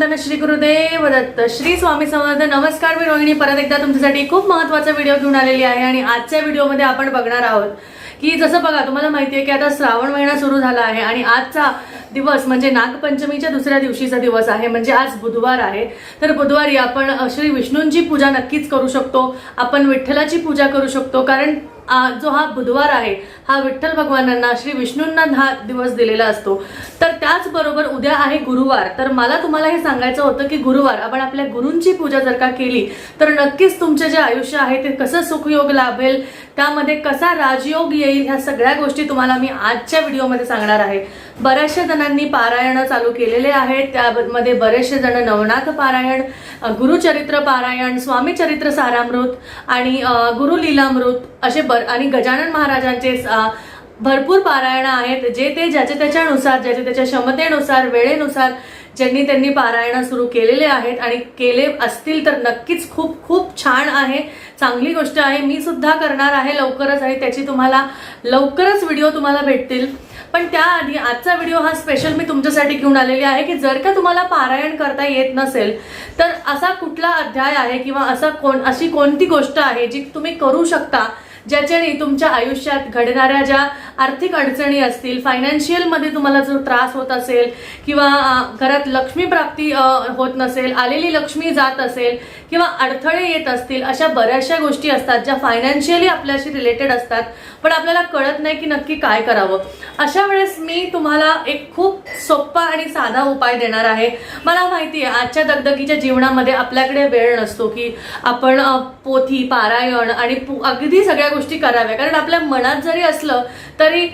चिंतन श्री गुरुदेव दत्त श्री स्वामी समर्थ नमस्कार मी रोहिणी. परत एकदा तुमच्यासाठी खूप महत्त्वाचा व्हिडिओ घेऊन आलेली आहे आणि आजच्या व्हिडिओमध्ये आपण बघणार आहोत की जसं बघा तुम्हाला माहिती आहे की आता श्रावण महिना सुरू झाला आहे आणि आजचा दिवस म्हणजे नागपंचमीच्या दुसऱ्या दिवशीचा दिवस आहे म्हणजे आज बुधवार आहे. तर बुधवारी आपण श्री विष्णूंची पूजा नक्कीच करू शकतो. आपण विठ्ठलाची पूजा करू शकतो कारण जो हा बुधवार आहे हा विठ्ठल भगवानांना श्री विष्णूंना हा दिवस दिलेला असतो. तर त्याचबरोबर उद्या आहे गुरुवार. तर मला तुम्हाला हे सांगायचं होतं की गुरुवार आपण आपल्या गुरूंची पूजा जर का केली तर नक्कीच तुमचे जे आयुष्य आहे ते कसं सुखयोग लाभेल त्यामध्ये कसा राजयोग येईल ह्या सगळ्या गोष्टी तुम्हाला मी आजच्या व्हिडिओमध्ये सांगणार आहे. बऱ्याचशा जणांनी पारायणं चालू केलेले आहेत. त्यामध्ये बरेचसे जण नवनाथ पारायण गुरुचरित्र पारायण स्वामीचरित्र सारामृत आणि गुरुलीलामृत असे बर आणि गजानन महाराजांचे भरपूर पारायणं आहेत. जे ते ज्याच्या त्याच्यानुसार ज्याच्या त्याच्या क्षमतेनुसार वेळेनुसार ज्यांनी त्यांनी पारायणं सुरू केलेले आहेत आणि केले असतील तर नक्कीच खूप खूप छान आहे. चांगली गोष्ट आहे. मी सुद्धा करणार आहे लवकरच आणि त्याची तुम्हाला लवकरच व्हिडिओ तुम्हाला भेटतील. पण त्याआधी आजचा व्हिडिओ हा स्पेशल मी तुमच्यासाठी घेऊन आलेली आहे की जर का तुम्हाला पारायण करता येत नसेल तर असा कुठला अध्याय आहे किंवा असा कोण अशी कोणती गोष्ट आहे जी तुम्ही करू शकता ज्याच्याने तुमच्या आयुष्यात घडणाऱ्या ज्या आर्थिक अडचणी असतील फायनान्शियलमध्ये तुम्हाला जो त्रास होत असेल किंवा घरात लक्ष्मी प्राप्ती होत नसेल आलेली लक्ष्मी जात असेल किंवा अडथळे येत असतील अशा बऱ्याचशा गोष्टी असतात ज्या फायनान्शियली आपल्याशी रिलेटेड असतात पण आपल्याला कळत नाही की नक्की काय करावं. अशा वेळेस मी तुम्हाला एक खूप सोपा आणि साधा उपाय देणार आहे. मला माहिती आहे आजच्या दगदगीच्या जीवनामध्ये आपल्याकडे वेळ नसतो की आपण पोथी पारायण आणि पु- अगदी सगळ्या गोष्टी कराव्या. कारण आपल्या मनात जरी असलं तरी तरी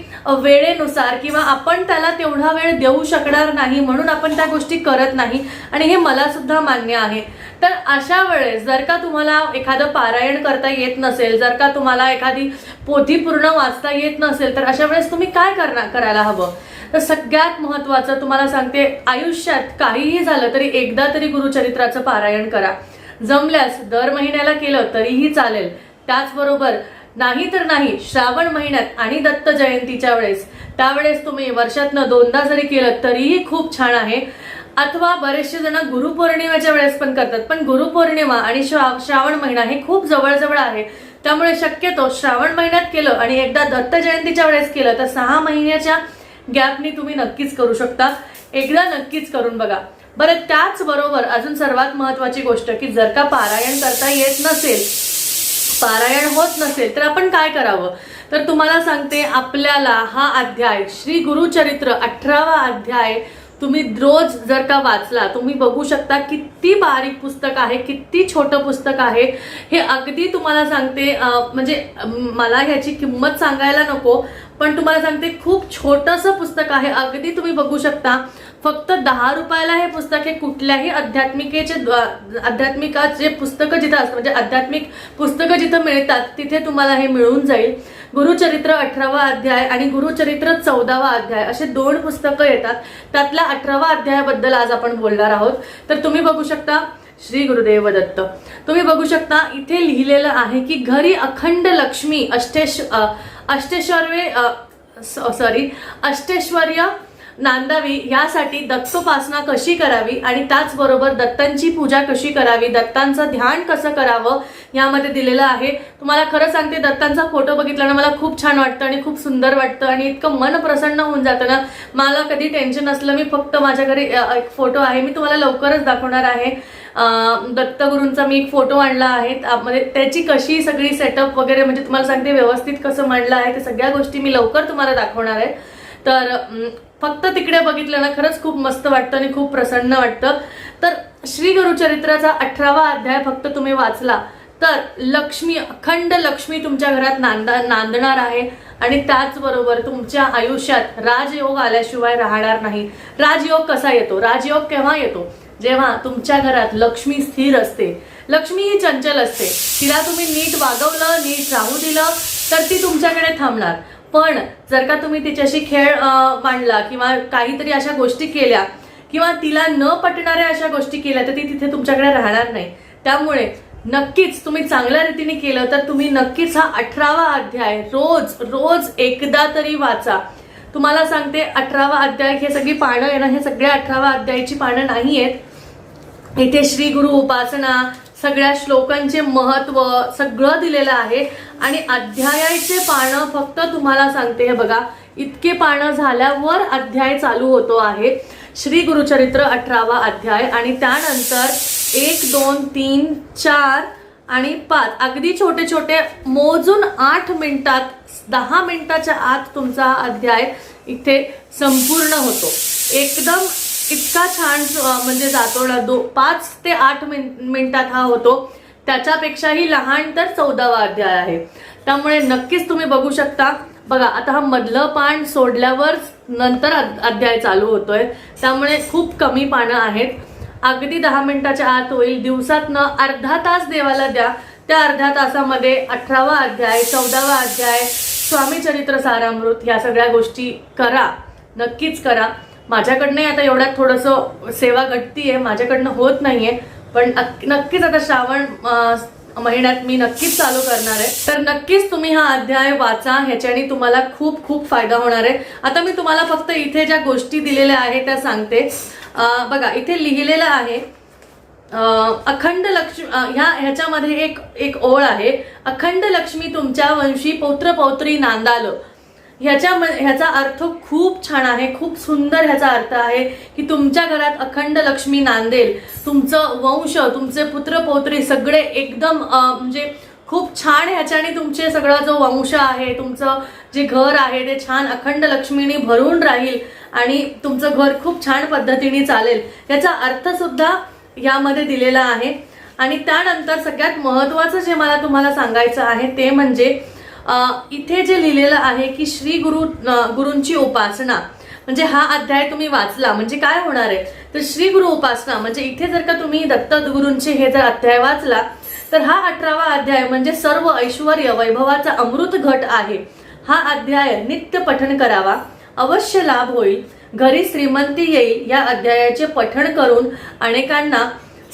वेळेनुसार किंवा आपण त्याला तेवढा वेळ देऊ शकणार नाही म्हणून आपण त्या गोष्टी करत नाही. आणि हे मला सुद्धा मान्य आहे. तर अशा वेळेस जर का तुम्हाला एखादं पारायण करता येत नसेल जर का तुम्हाला एखादी पोथी पूर्ण वाचता येत नसेल तर अशा वेळेस तुम्ही काय करणार करायला हवं? तर सगळ्यात महत्वाचं तुम्हाला सांगते आयुष्यात काहीही झालं तरी एकदा तरी गुरुचरित्राचं पारायण करा. जमल्यास दर महिन्याला केलं तरीही चालेल. त्याचबरोबर नाही तर नाही श्रावण महिन्यात आणि दत्त जयंतीच्या वेळेस. त्यावेळेस तुम्ही वर्षातनं दोनदा जरी केलं तरीही खूप छान आहे. अथवा बरेचसे जण गुरुपौर्णिमेच्या वेळेस पण करतात पण गुरुपौर्णिमा आणि श्रा- श्रावण महिना हे खूप जवळजवळ आहे. त्यामुळे शक्यतो श्रावण महिन्यात केलं आणि एकदा दत्त जयंतीच्या वेळेस केलं तर सहा महिन्याच्या गॅपनी तुम्ही नक्कीच करू शकता. एकदा नक्कीच करून बघा. बरं त्याचबरोबर अजून सर्वात महत्वाची गोष्ट की जर का पारायण करता येत नसेल पारायण होत नसेल तर आपण काय करावं? तर तुम्हाला सांगते आपल्याला हा अध्याय श्री गुरुचरित्र अठरावा अध्याय तुम्ही रोज जर का वाचला तुम्ही बघू शकता किती बारीक पुस्तक आहे किती छोटं पुस्तक आहे. हे अगदी तुम्हाला सांगते म्हणजे मला ह्याची किंमत सांगायला नको पण तुम्हाला सांगते खूप छोटंसं पुस्तक आहे. अगदी तुम्ही बघू शकता फक्त दहा रुपयाला हे पुस्तक हे कुठल्याही अध्यात्मिकेचे द्वा- पुस्तकं जिथं असतात म्हणजे अध्यात्मिक पुस्तकं जिथं मिळतात तिथे तुम्हाला हे मिळून जाईल. गुरुचरित्र अठरावा अध्याय आणि गुरुचरित्र चौदावा अध्याय असे दोन पुस्तकं येतात. त्यातल्या अठरावा अध्यायाबद्दल आज आपण बोलणार आहोत. तर तुम्ही बघू शकता श्री गुरुदेव दत्त. तुम्ही बघू शकता इथे लिहिलेलं आहे की घरी अखंड लक्ष्मी अष्टेश अष्टेश्वर्वे सॉरी अष्टेश्वर्य नांदावी यासाठी दत्तोपासना कशी करावी आणि त्याचबरोबर दत्तांची पूजा कशी करावी दत्तांचं ध्यान कसं करावं यामध्ये दिलेलं आहे. तुम्हाला खरं सांगते दत्तांचा फोटो बघितला ना मला खूप छान वाटतं आणि खूप सुंदर वाटतं आणि इतकं मन प्रसन्न होऊन जातं ना. मला कधी टेन्शन असलं मी फक्त माझ्या घरी एक फोटो आहे. मी तुम्हाला लवकरच दाखवणार आहे. दत्तगुरूंचा मी एक फोटो आणला आहे. म्हणजे त्याची कशी सगळी सेटअप वगैरे म्हणजे तुम्हाला सांगते व्यवस्थित कसं मांडलं आहे ते सगळ्या गोष्टी मी लवकर तुम्हाला दाखवणार आहे. तर फक्त तिकडे बघितलं ना खरंच खूप मस्त वाटतं आणि खूप प्रसन्न वाटतं. तर श्री गुरुचरित्राचा अठरावा अध्याय फक्त तुम्ही वाचला तर लक्ष्मी अखंड लक्ष्मी तुमच्या घरात नांदा नांदणार आहे आणि त्याचबरोबर तुमच्या आयुष्यात राजयोग आल्याशिवाय राहणार नाही. राजयोग कसा येतो? राजयोग केव्हा येतो? जेव्हा तुमच्या घरात लक्ष्मी स्थिर असते. लक्ष्मी ही चंचल असते. तिला तुम्ही नीट वागवलं नीट राहू दिलं तर ती तुमच्याकडे थांबणार. पण जर का तुम्ही तिच्याशी खेळ मांडला किंवा काहीतरी अशा गोष्टी केल्या किंवा तिला न पटणाऱ्या अशा गोष्टी केल्या तर ती तिथे तुमच्याकडे राहणार नाही. त्यामुळे नक्कीच तुम्ही चांगल्या रीतीने केलं तर तुम्ही नक्कीच हा अठरावा अध्याय रोज रोज एकदा तरी वाचा. तुम्हाला सांगते अठरावा अध्याय हे सगळी पानं आहे ना हे सगळ्या अठरावा अध्यायाची पानं नाही आहेत इथे श्री गुरु उपासना सगळ्या श्लोकांचे महत्त्व सगळं दिलेलं आहे. आणि अध्यायाचे पानं फक्त तुम्हाला सांगते हे बघा इतके पानं झाल्यावर अध्याय चालू होतो आहे. श्री गुरुचरित्र अठरावा अध्याय आणि त्यानंतर एक दोन तीन चार आणि पाच. अगदी छोटे छोटे मोजून आठ मिनिटात दहा मिनिटाच्या आत तुमचा हा अध्याय इथे संपूर्ण होतो. एकदम इतका छान म्हणजे जातो ना दो पाच ते आठ मिन मिनिटात हा होतो. त्याच्यापेक्षाही लहान तर चौदावा अध्याय आहे. त्यामुळे नक्कीच तुम्ही बघू शकता. बघा आता हा मधलं पान सोडल्यावर नंतर अध्याय चालू होतोय. त्यामुळे खूप कमी पानं आहेत. अगदी दहा मिनिटाच्या आत होईल. दिवसातनं अर्धा तास देवाला द्या. त्या अर्ध्या तासामध्ये अठरावा अध्याय चौदावा अध्याय स्वामी चरित्र सारामृत या सगळ्या गोष्टी करा. नक्कीच करा. माझ्याकडनं आता एवढ्यात थोडंसं सेवा घटतीये माझ्याकडनं होत नाहीये पण नक्कीच आता श्रावण महिन्यात मी नक्कीच चालू करणार आहे. तर नक्कीच तुम्ही हा अध्याय वाचा ह्याच्याने तुम्हाला खूप खूप फायदा होणार आहे. आता मी तुम्हाला फक्त इथे ज्या गोष्टी दिलेल्या आहेत त्या सांगते. बघा इथे लिहिलेलं आहे अखंड लक्ष्मी ह्या ह्याच्यामध्ये एक एक ओळ आहे. अखंड लक्ष्मी तुमच्या वंशी पौत्र पौत्री नांदाल. ह्याच्या ह्याचा अर्थ खूप छान आहे खूप सुंदर ह्याचा अर्थ आहे की तुमच्या घरात अखंड लक्ष्मी नांदेल तुमचं वंश तुमचे पुत्र पौत्री सगळे एकदम म्हणजे खूप छान ह्याच्याने तुमचे सगळा जो वंश आहे तुमचं जे घर आहे ते छान अखंड लक्ष्मीने भरून राहील आणि तुमचं घर खूप छान पद्धतीने चालेल. याचा अर्थसुद्धा यामध्ये दिलेला आहे. आणि त्यानंतर सगळ्यात महत्त्वाचं जे मला तुम्हाला सांगायचं आहे ते म्हणजे इथे जे लिहिलेलं आहे की श्री गुरु गुरूंची उपासना म्हणजे हा अध्याय तुम्ही वाचला म्हणजे काय होणार आहे? तर श्री गुरु उपासना म्हणजे इथे जर का तुम्ही दत्त गुरूंचे हे जर अध्याय वाचला तर हा अठरावा अध्याय म्हणजे सर्व ऐश्वर वैभवाचा अमृत घट आहे. हा अध्याय नित्य पठण करावा अवश्य लाभ होईल. घरी श्रीमंती येईल या अध्यायाचे पठण करून अनेकांना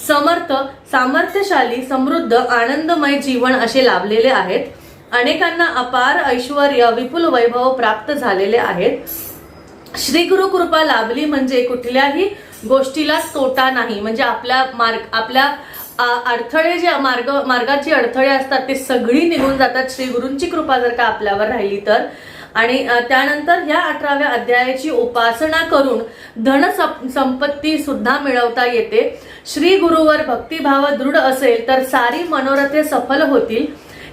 समर्थ सामर्थ्यशाली समृद्ध आनंदमय जीवन असे लाभलेले आहेत. अनेकांना अपार ऐश्वर विपुल वैभव प्राप्त झालेले आहेत. श्री गुरु कृपा लाभली म्हणजे कुठल्याही गोष्टीला तोटा नाही. म्हणजे आपल्या मार्ग आपल्या आ, अडथळे जे मार्ग मार्गाचे अडथळे असतात ते सगळी निघून जातात. श्री गुरूंची कृपा जर का आपल्यावर राहिली तर. आणि त्यानंतर ह्या अठराव्या अध्यायाची उपासना करून धन संपत्ती सुद्धा मिळवता येते. श्री गुरुवर भक्तिभाव दृढ असेल तर सारी मनोरथे सफल होतील.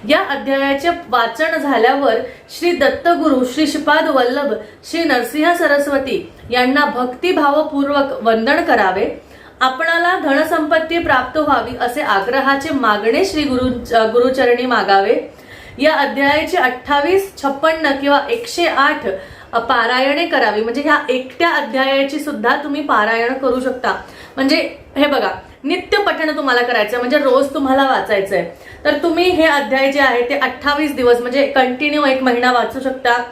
या अध्यायाचे वाचन झाल्यावर श्री दत्तगुरु श्री श्रीपाद वल्लभ श्री नरसिंह सरस्वती यांना भक्तिभावपूर्वक वंदन करावे. आपणाला धनसंपत्ती प्राप्त व्हावी असे आग्रहाचे मागणे श्री गुरु गुरुचरणी मागावे. या अध्यायाची अठ्ठावीस छप्पन्न किंवा एकशे आठ पारायणे करावी. म्हणजे ह्या एकट्या अध्यायाची सुद्धा तुम्ही पारायण करू शकता. म्हणजे हे बघा नित्य पठण तुम्हाला करायचं म्हणजे रोज तुम्हाला वाचायचंय. तर तुम्ही हे अध्याय जे आहे ते अठ्ठावीस दिवस म्हणजे कंटिन्यू एक महिना वाचू शकता.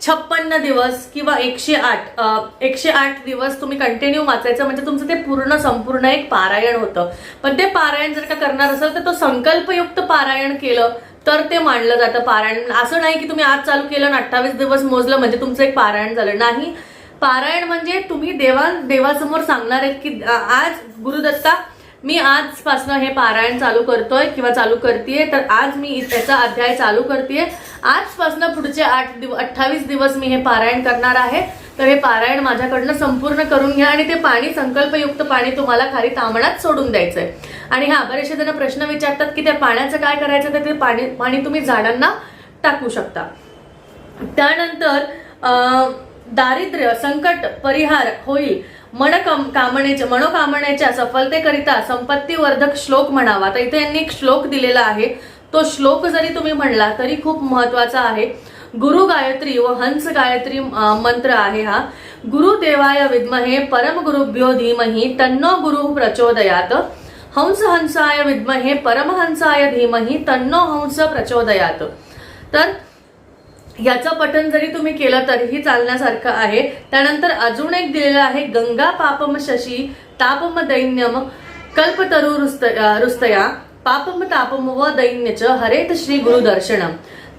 छप्पन्न दिवस किंवा एकशे आठ एकशे आठ दिवस तुम्ही कंटिन्यू वाचायचं म्हणजे तुमचं ते पूर्ण संपूर्ण एक पारायण होतं. पण ते पारायण जर का करणार असेल तर तो संकल्पयुक्त पारायण केलं तर ते मानलं जातं पारायण. असं नाही की तुम्ही आज चालू केलं आणि अठ्ठावीस दिवस मोजलं म्हणजे तुमचं एक पारायण झालं. नाही. पारायण म्हणजे तुम्ही देवा देवासमोर सांगणार आहेत की आज गुरुदत्ता मी आजपासनं हे पारायण चालू करतोय किंवा चालू करते तर आज मी त्याचा अध्याय चालू करते आजपासनं पुढचे आठ दिव अठ्ठावीस दिवस मी हे पारायण करणार आहे. तर हे पारायण माझ्याकडनं संपूर्ण करून घ्या आणि ते पाणी संकल्पयुक्त पाणी तुम्हाला खाली तांबणात सोडून द्यायचंय. आणि हा बरेचसे जण प्रश्न विचारतात की त्या पाण्याचं काय करायचं तर ते पाणी पाणी तुम्ही झाडांना टाकू शकता. त्यानंतर दारिद्र्य संकट परिहार होईल. मन कम- कामनेच्या मनोकामनेच्या सफलतेकरिता संपत्तीवर्धक श्लोक म्हणावा. तर इथे यांनी एक श्लोक दिलेला आहे. तो श्लोक जरी तुम्ही म्हणला तरी खूप महत्त्वाचा आहे. गुरु गायत्री व हंस गायत्री मंत्र आहे हा. गुरुदेवाय विद्महे परम गुरुभ्यो धीमही तन्नो गुरु प्रचोदयात. हंस हंसाय विद्महे परमहंसाय धीमही तन्नो हंस प्रचोदयात. तर याचं पठन जरी तुम्ही केलं तरीही चालण्यासारखं आहे. त्यानंतर अजून एक दिलेलं आहे गंगा पापम शशी तापम दैन्यम कल्पतरु रुस्त रुस्तया पापम तापम व दैन्यच हरेत श्री गुरु दर्शनम.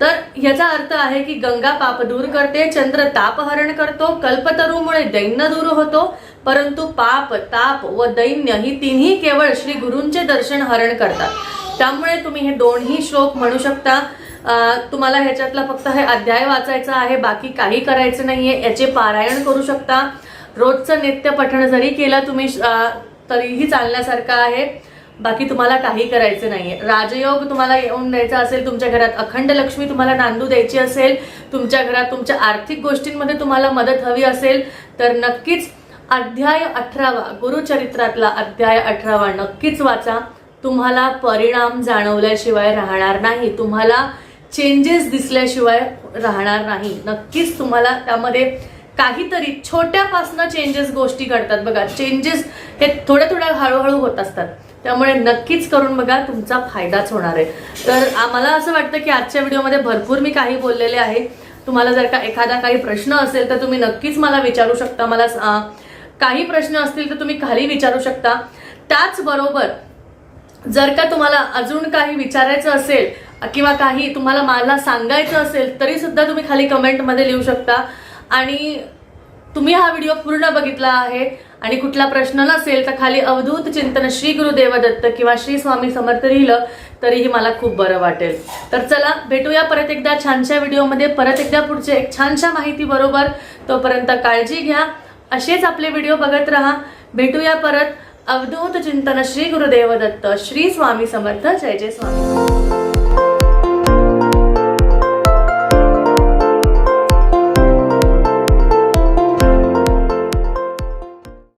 तर याचा अर्थ आहे की गंगा पाप दूर करते चंद्र तापहरण करतो कल्पतरूमुळे दैन्य दूर होतो परंतु पाप ताप व दैन्य ही तिन्ही केवळ श्री गुरूंचे दर्शन हरण करतात. त्यामुळे तुम्ही हे दोन्ही श्लोक म्हणू शकता. तुम्हाला ह्याच्यातला फक्त हे अध्याय वाचायचा आहे बाकी काही करायचं नाहीये. याचे पारायण करू शकता. रोजचं नित्य पठण जरी केलं तुम्ही तरीही चालण्यासारखं आहे. बाकी तुम्हाला काही करायचं नाहीये. राजयोग तुम्हाला येऊन द्यायचा असेल तुमच्या घरात अखंड लक्ष्मी तुम्हाला नांदू द्यायची असेल तुमच्या घरात तुमच्या आर्थिक गोष्टींमध्ये तुम्हाला मदत हवी असेल तर नक्कीच अध्याय अठरावा गुरुचरित्रातला अध्याय अठरावा नक्कीच वाचा. तुम्हाला परिणाम जाणवल्याशिवाय राहणार नाही. तुम्हाला चेंजेस दिसल्याशिवाय राहणार नाही. नक्कीच तुम्हाला त्यामध्ये काहीतरी छोट्यापासनं चेंजेस गोष्टी घडतात. बघा चेंजेस हे थोड्या थोड्या हळूहळू होत असतात. त्यामुळे नक्कीच करून बघा तुमचा फायदाच होणार आहे. तर मला असं वाटतं की आजच्या व्हिडिओमध्ये भरपूर मी काही बोललेले आहे. तुम्हाला जर का एखादा काही प्रश्न असेल तर तुम्ही नक्कीच मला विचारू शकता. मला काही प्रश्न असतील तर तुम्ही खाली विचारू शकता. त्याचबरोबर जर का तुम्हाला अजून काही विचारायचं असेल किंवा काही तुम्हाला मला सांगायचं असेल तरी सुद्धा तुम्ही खाली कमेंटमध्ये लिहू शकता. आणि तुम्ही हा व्हिडिओ पूर्ण बघितला आहे आणि कुठला प्रश्न नसेल तर खाली अवधूत चिंतन श्री गुरुदेव दत्त किंवा श्री स्वामी समर्थ लिहिलं तरीही मला खूप बरं वाटेल. तर चला भेटूया परत एकदा छानशा व्हिडिओमध्ये परत एकदा पुढचे एक छानशा माहिती बरोबर. तोपर्यंत काळजी घ्या. असेच आपले व्हिडिओ बघत राहा. भेटूया परत. अवधूत चिंतन श्री गुरुदेव दत्त श्री स्वामी समर्थ. जय जय स्वामी.